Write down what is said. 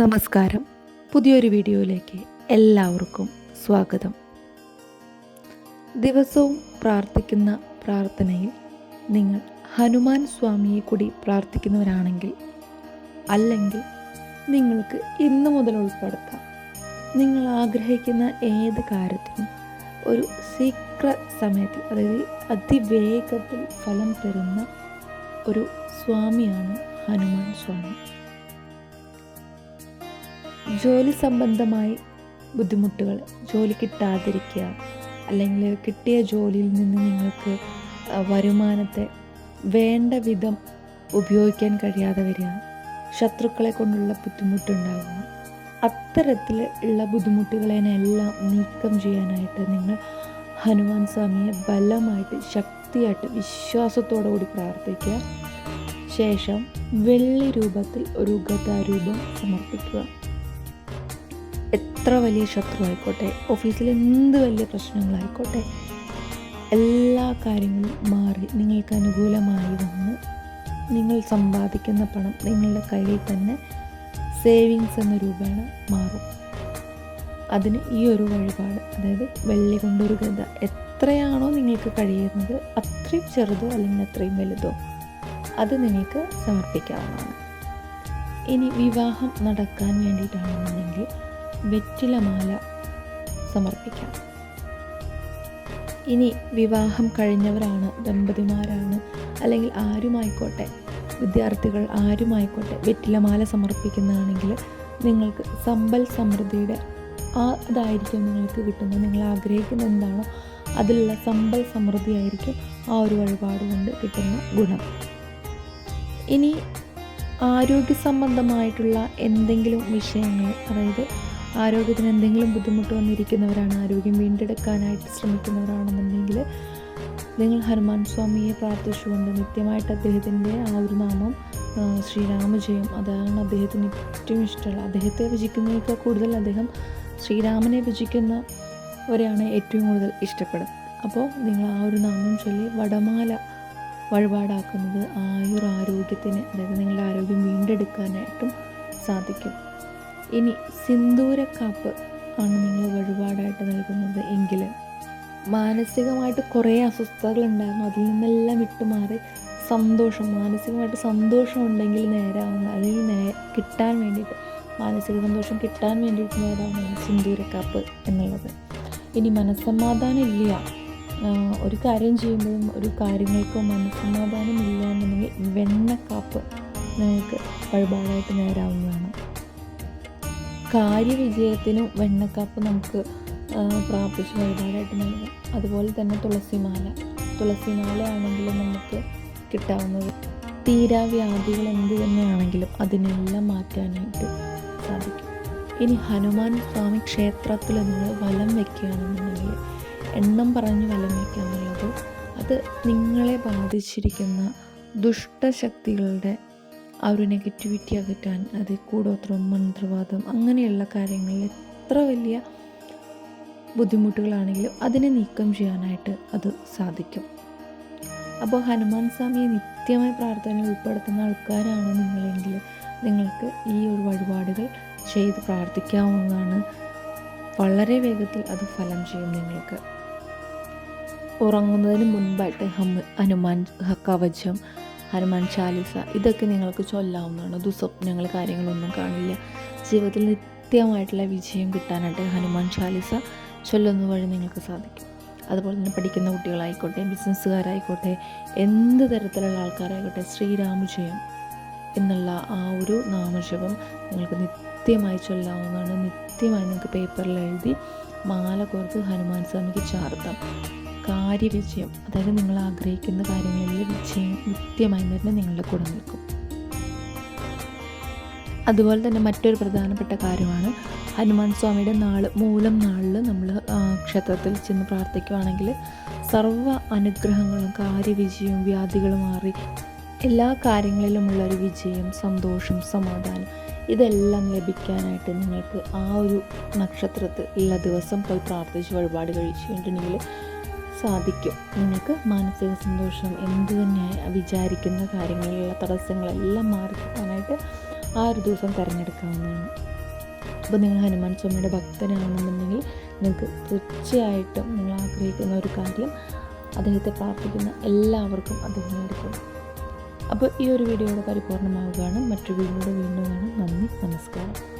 നമസ്കാരം. പുതിയൊരു വീഡിയോയിലേക്ക് എല്ലാവർക്കും സ്വാഗതം. ദിവസവും പ്രാർത്ഥിക്കുന്ന പ്രാർത്ഥനയിൽ നിങ്ങൾ ഹനുമാൻ സ്വാമിയെ കൂടി പ്രാർത്ഥിക്കുന്നവരാണെങ്കിൽ അല്ലെങ്കിൽ നിങ്ങൾക്ക് ഇന്നു മുതൽ ഉൾപ്പെടുത്താം. നിങ്ങൾ ആഗ്രഹിക്കുന്ന ഏത് കാര്യത്തിനും ഒരു ശീഘ്ര സമയത്ത് അതായത് അതിവേഗത്തിൽ ഫലം തരുന്ന ഒരു സ്വാമിയാണ് ഹനുമാൻ സ്വാമി. ജോലി സംബന്ധമായി ബുദ്ധിമുട്ടുകൾ ജോലി കിട്ടാതിരിക്കുക അല്ലെങ്കിൽ കിട്ടിയ ജോലിയിൽ നിന്ന് നിങ്ങൾക്ക് വരുമാനത്തെ വേണ്ട വിധം ഉപയോഗിക്കാൻ കഴിയാതെ വരിക. ശത്രുക്കളെ കൊണ്ടുള്ള ബുദ്ധിമുട്ടുണ്ടാവുക. അത്തരത്തിൽ ഉള്ള ബുദ്ധിമുട്ടുകളെല്ലാം നീക്കം ചെയ്യാനായിട്ട് നിങ്ങൾ ഹനുമാൻ സ്വാമിയെ ബലമായിട്ട് ശക്തിയായിട്ട് വിശ്വാസത്തോടു കൂടി പ്രാർത്ഥിക്കുക. ശേഷം വെള്ളി രൂപത്തിൽ ഒരു ഗതാരൂപം സമർപ്പിക്കുക. എത്ര വലിയ ശത്രു ആയിക്കോട്ടെ ഓഫീസിൽ എന്ത് വലിയ പ്രശ്നങ്ങളായിക്കോട്ടെ എല്ലാ കാര്യങ്ങളും മാറി നിങ്ങൾക്ക് അനുകൂലമായി വന്ന് നിങ്ങൾ സമ്പാദിക്കുന്ന പണം നിങ്ങളുടെ കയ്യിൽ തന്നെ സേവിങ്സ് എന്ന രൂപേണ മാറും. അതിന് ഈ ഒരു വഴിപാട് അതായത് വെള്ളി കൊണ്ടൊരു ഗത എത്രയാണോ നിങ്ങൾക്ക് കഴിയുന്നത് അത്രയും ചെറുതോ അല്ലെങ്കിൽ അത്രയും വലുതോ അത് നിങ്ങൾക്ക് സമർപ്പിക്കാവുന്നതാണ്. ഇനി വിവാഹം നടക്കാൻ വേണ്ടിയിട്ടാണെന്നുണ്ടെങ്കിൽ വെറ്റിലമാല സമർപ്പിക്കാം. ഇനി വിവാഹം കഴിഞ്ഞവരാണ് ദമ്പതിമാരാണ്. അല്ലെങ്കിൽ ആരുമായിക്കോട്ടെ വിദ്യാർത്ഥികൾ ആരുമായിക്കോട്ടെ വെറ്റിലമാല സമർപ്പിക്കുന്നതാണെങ്കിൽ നിങ്ങൾക്ക് സമ്പൽ സമൃദ്ധിയുടെ ആ ഇതായിരിക്കും നിങ്ങൾക്ക് കിട്ടുന്നത്. നിങ്ങൾ ആഗ്രഹിക്കുന്ന എന്താണോ അതിലുള്ള സമ്പൽ സമൃദ്ധിയായിരിക്കും ആ ഒരു വഴിപാട് കൊണ്ട് കിട്ടുന്ന ഗുണം. ഇനി ആരോഗ്യ സംബന്ധമായിട്ടുള്ള എന്തെങ്കിലും വിഷയങ്ങൾ അതായത് ആരോഗ്യത്തിന് എന്തെങ്കിലും ബുദ്ധിമുട്ട് വന്നിരിക്കുന്നവരാണ് ആരോഗ്യം വീണ്ടെടുക്കാനായിട്ട് ശ്രമിക്കുന്നവരാണെന്നുണ്ടെങ്കിൽ നിങ്ങൾ ഹനുമാൻ സ്വാമിയെ പ്രാർത്ഥിച്ചുകൊണ്ട് നിത്യമായിട്ട് അദ്ദേഹത്തിന്റെ ആ ഒരു നാമം ശ്രീരാമജയം അതാണ് അദ്ദേഹത്തിന് ഏറ്റവും ഇഷ്ടമുള്ള അദ്ദേഹത്തെ ഭജിക്കുന്നതിനേക്കാൾ കൂടുതൽ അദ്ദേഹം ശ്രീരാമനെ ഭജിക്കുന്നവരെയാണ് ഏറ്റവും കൂടുതൽ ഇഷ്ടപ്പെടുന്നത്. അപ്പോൾ നിങ്ങൾ ആ ഒരു നാമം ചൊല്ലി വടമാല വഴിപാടാക്കുന്നത് ആയുർ ആരോഗ്യത്തിന് അതായത് നിങ്ങളുടെ ആരോഗ്യം വീണ്ടെടുക്കാനായിട്ടും സാധിക്കും. ഇനി സിന്ദൂരക്കാപ്പ് ആണ് നിങ്ങൾ വഴിപാടായിട്ട് നൽകുന്നത് എങ്കിൽ. മാനസികമായിട്ട് കുറേ അസ്വസ്ഥതകൾ ഉണ്ടായിരുന്നു അതിൽ നിന്നെല്ലാം വിട്ടുമാറി സന്തോഷം മാനസികമായിട്ട് സന്തോഷം ഉണ്ടെങ്കിൽ നേരാവുന്ന അല്ലെങ്കിൽ നേ കിട്ടാൻ വേണ്ടിയിട്ട് മാനസിക സന്തോഷം കിട്ടാൻ വേണ്ടിയിട്ട് നേരാവുന്നതാണ് സിന്ദൂരക്കാപ്പ് എന്നുള്ളത്. ഇനി മനസ്സമാധാനം ഇല്ല. ഒരു കാര്യം ചെയ്യുമ്പോഴും ഒരു കാര്യങ്ങൾക്കോ മനസ്സമാധാനം ഇല്ല എന്നുണ്ടെങ്കിൽ വെണ്ണക്കാപ്പ് നിങ്ങൾക്ക് വഴിപാടായിട്ട് നേരാവുന്നതാണ്. കാര്യവിജയത്തിനും വെണ്ണക്കാപ്പ് നമുക്ക് പ്രാപിച്ച് ഒരുപാടായിട്ട് നൽകാം. അതുപോലെ തന്നെ തുളസിമാല. തുളസിമാല ആണെങ്കിലും നമുക്ക് കിട്ടാവുന്നത് തീരാവ്യാധികൾ എന്ത് തന്നെയാണെങ്കിലും അതിനെല്ലാം മാറ്റാനായിട്ട് സാധിക്കും. ഇനി ഹനുമാൻ സ്വാമി ക്ഷേത്രത്തിൽ നിങ്ങൾ വലം വെക്കുകയാണെന്നുണ്ടെങ്കിൽ എണ്ണം പറഞ്ഞ് വലം വയ്ക്കുക എന്നുള്ളത് അത് നിങ്ങളെ ബാധിച്ചിരിക്കുന്ന ദുഷ്ടശക്തികളുടെ ആ ഒരു നെഗറ്റിവിറ്റി അകറ്റാൻ അത് കൂടോത്രം മന്ത്രവാദം അങ്ങനെയുള്ള കാര്യങ്ങളിൽ എത്ര വലിയ ബുദ്ധിമുട്ടുകളാണെങ്കിലും അതിനെ നീക്കം ചെയ്യാനായിട്ട് അത് സാധിക്കും. അപ്പോൾ ഹനുമാൻ സ്വാമിയെ നിത്യമായ പ്രാർത്ഥനയിൽ ഉൾപ്പെടുത്തുന്ന ആൾക്കാരാണ് നിങ്ങളെങ്കിൽ നിങ്ങൾക്ക് ഈ ഒരു വഴിപാടുകൾ ചെയ്ത് പ്രാർത്ഥിക്കാവുന്നതാണ്. വളരെ വേഗത്തിൽ അത് ഫലം ചെയ്യും നിങ്ങൾക്ക്. ഉറങ്ങുന്നതിന് മുൻപായിട്ട് ഹനുമാൻ കവചം ഹനുമാൻ ചാലിസ ഇതൊക്കെ നിങ്ങൾക്ക് ചൊല്ലാവുന്നതാണ്. ദുസ്വപ്നങ്ങൾ കാര്യങ്ങളൊന്നും കാണില്ല. ജീവിതത്തിൽ നിത്യമായിട്ടുള്ള വിജയം കിട്ടാനായിട്ട് ഹനുമാൻ ചാലിസ ചൊല്ലുന്ന വഴി നിങ്ങൾക്ക് സാധിക്കും. അതുപോലെ തന്നെ പഠിക്കുന്ന കുട്ടികളായിക്കോട്ടെ ബിസിനസ്സുകാരായിക്കോട്ടെ എന്ത് തരത്തിലുള്ള ആൾക്കാരായിക്കോട്ടെ ശ്രീരാമജയം എന്നുള്ള ആ ഒരു നാമജപം നിങ്ങൾക്ക് നിത്യമായി ചൊല്ലാവുന്നതാണ്. നിത്യമായി നിങ്ങൾക്ക് പേപ്പറിൽ എഴുതി മാല കോർത്ത് ഹനുമാൻ സ്വാമിക്ക് ചാർത്താം. കാര്യവിജയം അതായത് നിങ്ങൾ ആഗ്രഹിക്കുന്ന കാര്യങ്ങളിൽ വിജയം നിത്യമായി തന്നെ നിങ്ങളുടെ കൂടെ നിൽക്കും. അതുപോലെ തന്നെ മറ്റൊരു പ്രധാനപ്പെട്ട കാര്യമാണ് ഹനുമാൻ സ്വാമിയുടെ നാൾ മൂലം നാളിൽ നമ്മൾ ക്ഷേത്രത്തിൽ ചെന്ന് പ്രാർത്ഥിക്കുകയാണെങ്കിൽ സർവ അനുഗ്രഹങ്ങളും കാര്യവിജയവും വ്യാധികളും മാറി എല്ലാ കാര്യങ്ങളിലുമുള്ള ഒരു വിജയം സന്തോഷം സമാധാനം ഇതെല്ലാം ലഭിക്കാനായിട്ട് നിങ്ങൾക്ക് ആ ഒരു നക്ഷത്രത്തിൽ ഉള്ള ദിവസം പോയി പ്രാർത്ഥിച്ച് വഴിപാട് കഴിച്ചിട്ടുണ്ടെങ്കിൽ സാധിക്കും. നിങ്ങൾക്ക് മാനസിക സന്തോഷം എന്തു തന്നെ വിചാരിക്കുന്ന കാര്യങ്ങളിലുള്ള തടസ്സങ്ങളെല്ലാം മാറി കിട്ടാനായിട്ട് ആ ഒരു ദിവസം തിരഞ്ഞെടുക്കാവുന്നതാണ്. അപ്പോൾ നിങ്ങൾ ഹനുമാൻ സ്വാമിയുടെ ഭക്തനാണെന്നുണ്ടെങ്കിൽ നിങ്ങൾക്ക് തീർച്ചയായിട്ടും നിങ്ങൾ ആഗ്രഹിക്കുന്ന ഒരു കാര്യം അദ്ദേഹത്തെ പ്രാർത്ഥിക്കുന്ന എല്ലാവർക്കും അദ്ദേഹം എടുക്കും അപ്പോൾ ഈ ഒരു വീഡിയോയുടെ പരിപൂർണമാവുകയാണ്. മറ്റൊരു വീഡിയോയുടെ വീണ്ടും കാണാം. നന്ദി നമസ്കാരം.